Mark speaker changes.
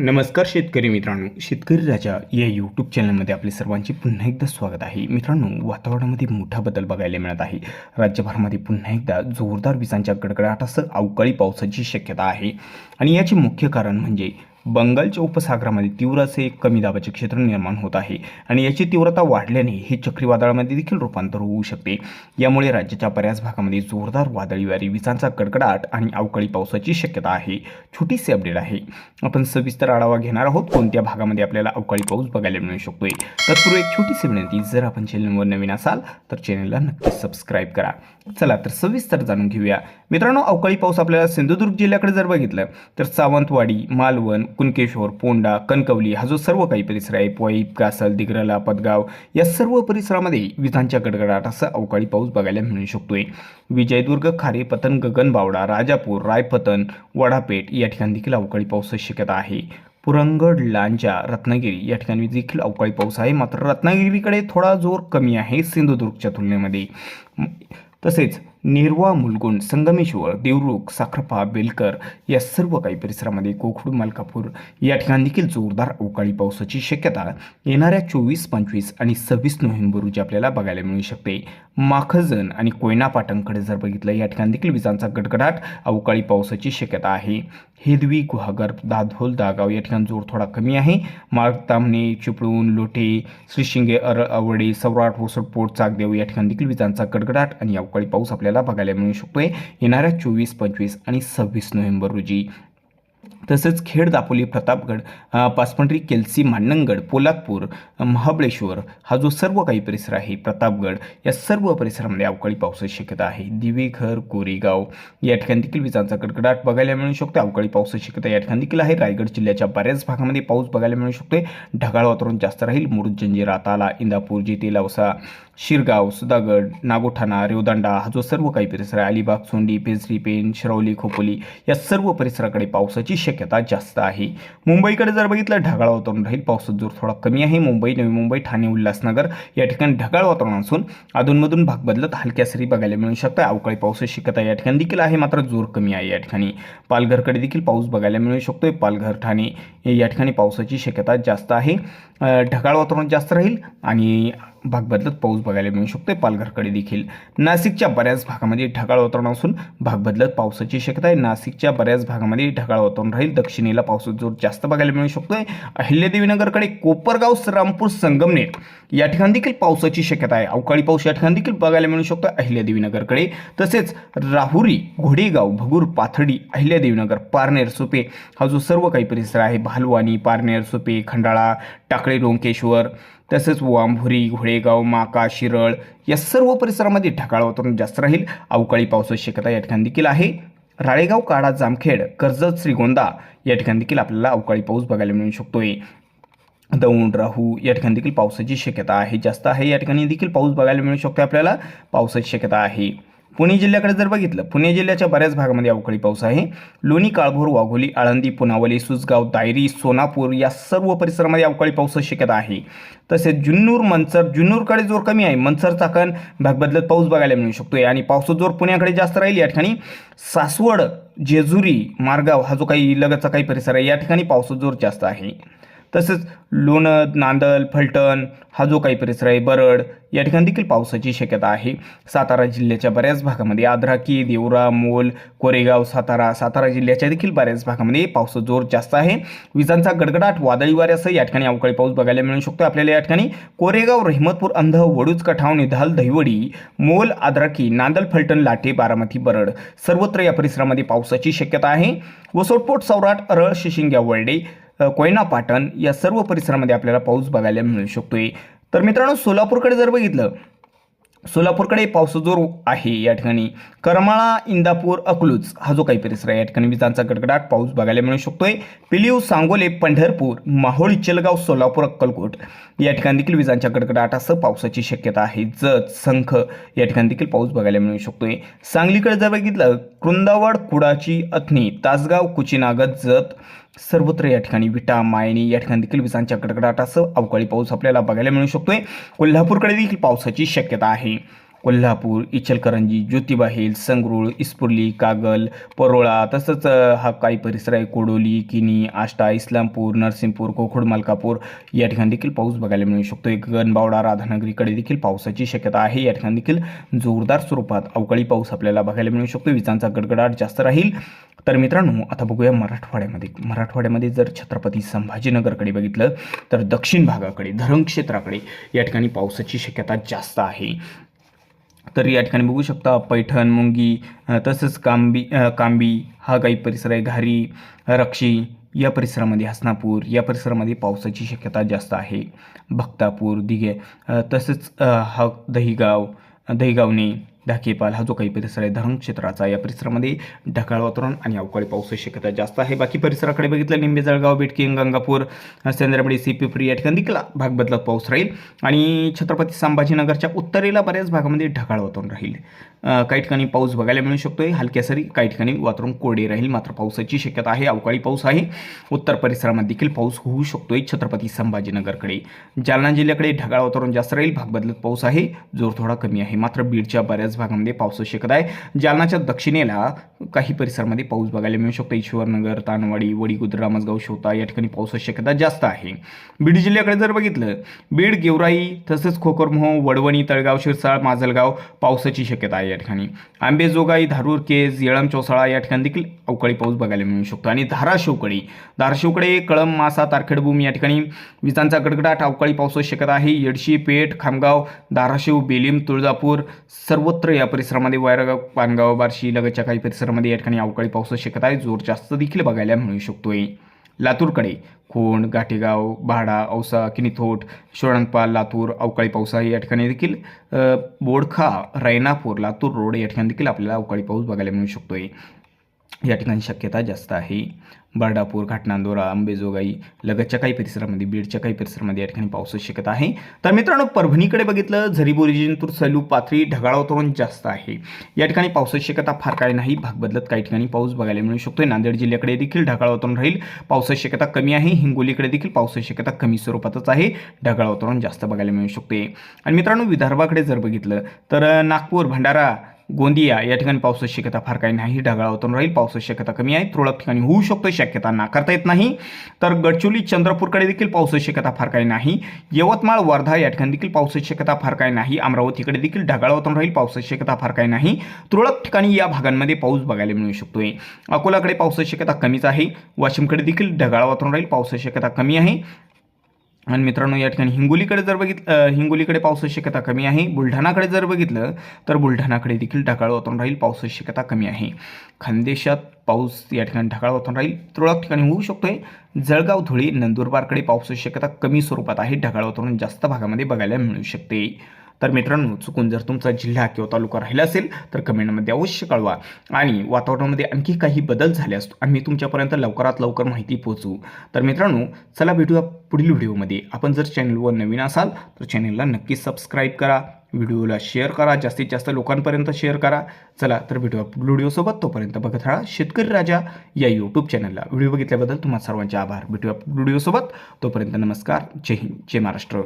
Speaker 1: नमस्कार शेतकरी मित्रांनो शेतकरी राजा या यूट्यूब चॅनलमध्ये आपले सर्वांचे पुन्हा एकदा स्वागत आहे. मित्रांनो वातावरणामध्ये मोठा बदल बघायला मिळत आहे. राज्यभरामध्ये पुन्हा एकदा जोरदार विजांच्या गडगडाटासह अवकाळी पावसाची शक्यता आहे. आणि याचे मुख्य कारण म्हणजे बंगालच्या उपसागरामध्ये तीव्र असे एक कमी दाबाचे क्षेत्र निर्माण होत आहे आणि याची तीव्रता वाढल्याने हे चक्रीवादळामध्ये देखील रूपांतर होऊ शकते. यामुळे राज्याच्या बऱ्याच भागामध्ये जोरदार वादळी वारी विजांचा कडकडाट आणि अवकाळी पावसाची शक्यता आहे. छोटीशी अपडेट आहे. आपण सविस्तर आढावा घेणार आहोत कोणत्या भागामध्ये आपल्याला अवकाळी पाऊस बघायला मिळू शकतोय. तत्पूर्वी एक छोटीशी विनंती जर आपण चॅनलवर नवीन असाल तर चॅनलला नक्की सबस्क्राईब करा. चला तर सविस्तर जाणून घेऊया. मित्रांनो अवकाळी पाऊस आपल्याला सिंधुदुर्ग जिल्ह्याकडे जर बघितलं तर सावंतवाडी मालवण कुणकेश्वर पोंडा कणकवली हा जो सर्व काही परिसर आहे पोईप कासल दिग्रला पदगाव या सर्व परिसरामध्ये विजांच्या गडगडाटासह अवकाळी पाऊस बघायला मिळू शकतोय. विजयदुर्ग खारे पतन गगनबावडा राजापूर रायपतन वडापेठ या ठिकाणी देखील अवकाळी पावसाची शक्यता आहे. पुरंगड लांजा रत्नागिरी या ठिकाणी देखील अवकाळी पाऊस आहे. मात्र रत्नागिरीकडे थोडा जोर कमी आहे सिंधुदुर्गच्या तुलनेमध्ये. तसेच निरवा मुलगुंड संगमेश्वर देवरुख साखरपा बेलकर या सर्व काही परिसरामध्ये कोखडू मलकापूर या ठिकाणी देखील जोरदार अवकाळी पावसाची शक्यता येणाऱ्या चोवीस पंचवीस आणि सव्वीस नोव्हेंबर रोजी आपल्याला बघायला मिळू शकते. माखजन आणि कोयना पाटणकडे जर बघितलं या ठिकाणी देखील विजांचा गडगडाट अवकाळी पावसाची शक्यता आहे. हेदवी गुहागर दाधोल दागाव या ठिकाणी जोर थोडा कमी आहे. माळतामणे चिपळूण लोटे श्रीशिंगे अर आवडे सौराट होसडपोट चाकदेव या ठिकाणी देखील विजांचा गडगडाट आणि अवकाळी पाऊस आपल्याला बघायला मिळू शकतोय. येणाऱ्या चोवीस पंचवीस आणि सव्वीस नोव्हेंबर रोजी. तसंच खेड दापोली प्रतापगड अ, पाचपंढरी केलसी मांडणगड पोलादपूर महाबळेश्वर हा जो सर्व काही परिसर आहे प्रतापगड या सर्व परिसरामध्ये अवकाळी पावसाची शक्यता आहे. दिवेघर कोरेगाव या ठिकाणी देखील विजांचा कडकडाट बघायला मिळू शकतो अवकाळी पावसाची शक्यता या ठिकाणी देखील आहे. रायगड जिल्ह्याच्या बऱ्याच भागामध्ये पाऊस बघायला मिळू शकतोय. ढगाळ वातावरण जास्त राहील. मुरुड जंजिरा ताला इंदापूर जेते लवसा शिरगाव सुधागड नागोठाणा रेवदांडा हा जो सर्व काही परिसर आहे अलिबाग सोंडी पेजरी पेन शिरवली खोपोली या सर्व परिसराकडे पावसाची शक्यता शक्यता जास्त आहे. मुंबईकडे जर बघितलं ढगाळ वातावरण राहील पावसाचा जोर थोडा कमी आहे. मुंबई नवी मुंबई ठाणे उल्हासनगर या ठिकाणी ढगाळ वातावरण असून अधूनमधून भाग बदलत हलक्या सरी बघायला मिळू शकतं अवकाळी पावसाची शक्यता या ठिकाणी देखील आहे मात्र जोर कमी आहे या ठिकाणी. पालघरकडे देखील पाऊस बघायला मिळू शकतोय. पालघर ठाणे या ठिकाणी पावसाची शक्यता जास्त आहे. ढगाळ वातावरण जास्त राहील आणि भाग बदलत पाऊस बघायला मिळू शकतो पालघरकडे देखील नाशिकच्या बऱ्याच भागामध्ये ढगाळ वातावरण असून भाग बदलत पावसाची शक्यता आहे. नाशिकच्या बऱ्याच भागामध्ये ढगाळ वातावरण राहील. दक्षिणेला पावसाचा जोर जास्त बघायला मिळू शकतोय. अहिल्यादेवीनगरकडे कोपरगाव श्रीरामपूर संगमनेर या ठिकाणी देखील पावसाची शक्यता आहे. अवकाळी पाऊस या ठिकाणी देखील बघायला मिळू शकतो अहिल्यादेवीनगरकडे तसेच राहुरी घोडेगाव भगूर पाथडी अहिल्यादेवीनगर पारनेर सुपे हा जो सर्व काही परिसर आहे. भालवानी पारनेर सुपे खंडाळा टाकळे डोंकेश्वर तसेच वांभुरी घोडेगाव माका शिरळ या सर्व परिसरामध्ये ढगाळ वातावरण जास्त राहील. अवकाळी पावसाची शक्यता या ठिकाणी देखील आहे. राळेगाव काडा जामखेड कर्जत श्रीगोंदा या ठिकाणी देखील आपल्याला अवकाळी पाऊस बघायला मिळू शकतोय. दौंड राहू या ठिकाणी देखील पावसाची शक्यता आहे जास्त आहे. या ठिकाणी देखील पाऊस बघायला मिळू शकतो आपल्याला. पावसाची शक्यता आहे. पुणे जिल्ह्याकडे जर बघितलं पुणे जिल्ह्याच्या बऱ्याच भागामध्ये अवकाळी पाऊस आहे. लोणी काळभोर वाघोली आळंदी पुनावली सुसगाव दायरी सोनापूर या सर्व परिसरामध्ये अवकाळी पावसाची शक्यता आहे. तसेच जुन्नूर मंचर जुन्नूरकडे जोर कमी आहे. मंचर चाकण भाग बदलत पाऊस बघायला मिळू शकतोय. आणि पावसाचा जोर पुण्याकडे जास्त राहील. या ठिकाणी सासवड जेजुरी मारगाव हा जो काही लगतचा काही परिसर आहे या ठिकाणी पावसाचा जोर जास्त आहे. तसंच लोणद नांदल फलटण हा जो काही परिसर आहे बरड या ठिकाणी देखील पावसाची शक्यता आहे. सातारा जिल्ह्याच्या बऱ्याच भागामध्ये आद्राकी देवरा मोल कोरेगाव सातारा सातारा जिल्ह्याच्या देखील बऱ्याच भागामध्ये पावसाचा जोर जास्त आहे. विजांचा गडगडाट वादळी वाऱ्यासह या ठिकाणी अवकाळी पाऊस बघायला मिळू शकतो आपल्याला या ठिकाणी कोरेगाव रहमतपूर अंध वडूज कठाव निधाल दहिवडी मोल आद्राकी नांदल फलटण लाटे बारामती बरड सर्वत्र या परिसरामध्ये पावसाची शक्यता आहे. वसोटपोट सौराट अरळ शिशिंग्या वर्डे कोयना पाटण या सर्व परिसरामध्ये आपल्याला पाऊस बघायला मिळू शकतोय. तर मित्रांनो सोलापूरकडे जर बघितलं सोलापूरकडे पावसाजोर आहे या ठिकाणी. करमाळा इंदापूर अकलूज हा जो काही परिसर आहे या ठिकाणी विजांचा गडगडाट पाऊस बघायला मिळू शकतोय. पिलीव सांगोले पंढरपूर माहोळी इचलगाव सोलापूर अक्कलकोट या ठिकाणी देखील विजांच्या गडगडाटासह पावसाची शक्यता आहे. जत संख या ठिकाणी देखील पाऊस बघायला मिळू शकतोय. सांगलीकडे जर बघितलं कृंदावड कुडाची अथनी तासगाव कुचिनागत जत. सर्वत्र या ठिकाणी विटा मायणी या ठिकाणी देखील विजांच्या कडकडाटासह अवकाळी पाऊस आपल्याला बघायला मिळू शकतोय. कोल्हापूरकडे देखील पावसाची शक्यता आहे. कोल्हापूर इचलकरंजी ज्योतिबा हिल संगरूळ इस्पुर्ली कागल परोळा तसंच हा काही परिसर आहे. कोडोली किनी आष्टा इस्लामपूर नरसिंहपूर कोखुड मलकापूर. या ठिकाणी देखील पाऊस बघायला मिळू शकतो. एक गणबावडा राधानगरीकडे देखील पावसाची शक्यता आहे. या ठिकाणी देखील जोरदार स्वरूपात अवकाळी पाऊस आपल्याला बघायला मिळू शकतो. विजांचा गडगडाट जास्त राहील. तर मित्रांनो आता बघूया मराठवाड्यामध्ये. मराठवाड्यामध्ये जर छत्रपती संभाजीनगरकडे बघितलं तर दक्षिण भागाकडे धरण क्षेत्राकडे या ठिकाणी पावसाची शक्यता जास्त आहे. तर या ठिकाणी बघू शकता पैठण मुंगी तसंच कांबी कांबी हा काही परिसर आहे. घारी रक्षी या परिसरामध्ये हसनापूर या परिसरामध्ये पावसाची शक्यता जास्त आहे. भक्तापूर दिघे तसंच हा दहीगाव दहीगावने धाकेपाल हा जो काही परिसर आहे धरण क्षेत्राचा या परिसरामध्ये ढगाळ वातावरण आणि अवकाळी पावसाची शक्यता जास्त आहे. बाकी परिसराकडे बघितलं निंबे जळगाव बेटकी गंगापूर सेंद्रबडी सी फ्री या ठिकाणी देखील भाग बदलत पाऊस राहील. आणि छत्रपती संभाजीनगरच्या उत्तरेला बऱ्याच भागामध्ये ढगाळ वातावरण राहील. काही ठिकाणी पाऊस बघायला मिळू शकतोय. हलक्या सरी काही ठिकाणी वातावरण कोरडे राहील. मात्र पावसाची शक्यता आहे. अवकाळी पाऊस आहे. उत्तर परिसरामध्ये देखील पाऊस होऊ शकतोय छत्रपती संभाजीनगरकडे. जालना जिल्ह्याकडे ढगाळ वातावरण जास्त राहील. भाग बदलत पाऊस आहे. जोर थोडा कमी आहे. मात्र बीडच्या बऱ्याच भागामध्ये पावसाची शक्यता आहे. जालनाच्या दक्षिणेला काही परिसरामध्ये पाऊस बघायला मिळू शकतो. ईश्वरनगर तानवाडी वडीगुद्र रामसगाव शोता या ठिकाणी पावसाची शक्यता जास्त आहे. बीड जिल्ह्याकडे जर बघितलं बीड गेवराई तसंच खोकरमोह वडवणी तळगाव शिरसाळ माजलगाव पावसाची शक्यता आहे या ठिकाणी. आंबेजोगाई धारूर केज येळम चौसाळा या ठिकाणी देखील अवकाळी पाऊस बघायला मिळू शकतो. आणि धाराशिवकडे धाराशिवकडे कळम मासा तारखेडभूमी या ठिकाणी विजांचा गडगडाट अवकाळी पावसाची शक्यता आहे. येडशी पेठ खामगाव धाराशिव बेलीम तुळजापूर सर्वत्र या परिसरामध्ये वायरगाव पानगाव बार्शी लगतच्या काही परिसरामध्ये या ठिकाणी अवकाळी पावसाची शक्यता आहे. जोर जास्त देखील बघायला मिळू शकतोय. लातूरकडे खोंड गाठेगाव भाडा औसा किनीथोट शोरणपाल लातूर अवकाळी पाऊस आहे. या ठिकाणी देखील बोडखा रैनापूर लातूर रोड या ठिकाणी देखील आपल्याला अवकाळी पाऊस बघायला मिळू शकतोय. या ठिकाणी शक्यता जास्त आहे. बर्डापूर घाटनांदोरा अंबेजोगाई लगतच्या काही परिसरामध्ये बीडच्या काही परिसरामध्ये या ठिकाणी पावसाची शक्यता आहे. तर मित्रांनो परभणीकडे बघितलं झरीबोरी जिंतूर सलू पाथरी ढगाळ वातावरण जास्त आहे. या ठिकाणी पावसाची शक्यता फार काय नाही. भाग बदलत काही ठिकाणी पाऊस बघायला मिळू शकतोय. नांदेड जिल्ह्याकडे देखील ढगाळ वातावरण राहील. पावसाची शक्यता कमी आहे. हिंगोलीकडे देखील पावसाची शक्यता कमी स्वरूपातच आहे. ढगाळ वातावरण जास्त बघायला मिळू शकते. आणि मित्रांनो विदर्भाकडे जर बघितलं तर नागपूर भंडारा गोंदिया या ठिकाणी पावसाची शक्यता फार काही नाही. ढगाळ वातावरण राहील पावसाची शक्यता कमी आहे. तुरळक ठिकाणी होऊ शकतो शक्यता नाकारता येत नाही. तर गडचिरोली चंद्रपूरकडे देखील पावसाची शक्यता फार काही नाही. यवतमाळ वर्धा या ठिकाणी देखील पावसाची शक्यता फार काही नाही. अमरावतीकडे देखील ढगाळ वातावरण राहील पावसाची शक्यता फार काही नाही. तुरळक ठिकाणी या भागांमध्ये पाऊस बघायला मिळू शकतोय. अकोलाकडे पावसाची शक्यता कमीच आहे. वाशिमकडे देखील ढगाळ वातावरण राहील पावसाची शक्यता कमी आहे. आणि मित्रांनो या ठिकाणी हिंगोलीकडे जर बघितलं हिंगोलीकडे पावसाची शक्यता कमी आहे. बुलढाणाकडे जर बघितलं तर बुलढाणाकडे देखील ढगाळ वातावरण राहील. पावसाची शक्यता कमी आहे. खानदेशात पाऊस या ठिकाणी ढगाळ वातावरण राहील. तुरळक ठिकाणी होऊ शकतोय. जळगाव धुळे नंदुरबारकडे पावसाची शक्यता कमी स्वरूपात आहे. ढगाळ वातावरण जास्त भागामध्ये बघायला मिळू शकते. तर मित्रांनो चुकून जर तुमचा जिल्हा किंवा तालुका राहिला असेल तर कमेंटमध्ये अवश्य कळवा. आणि वातावरणामध्ये आणखी काही बदल झाल्यास आम्ही तुमच्यापर्यंत लवकरात लवकर माहिती पोहोचवू. तर मित्रांनो चला भेटूया पुढील व्हिडिओमध्ये. आपण जर चॅनलवर नवीन असाल तर चॅनलला नक्की सबस्क्राईब करा व्हिडिओला शेअर करा जास्तीत जास्त लोकांपर्यंत शेअर करा. चला तर भेटूया पुढील व्हिडिओसोबत. तोपर्यंत बघत राहा शेतकरी राजा या यूट्यूब चॅनलला व्हिडिओ बघितल्याबद्दल तुम्हाला सर्वांचे आभार. भेटूया व्हिडिओसोबत. तोपर्यंत नमस्कार. जय हिंद. जय महाराष्ट्र.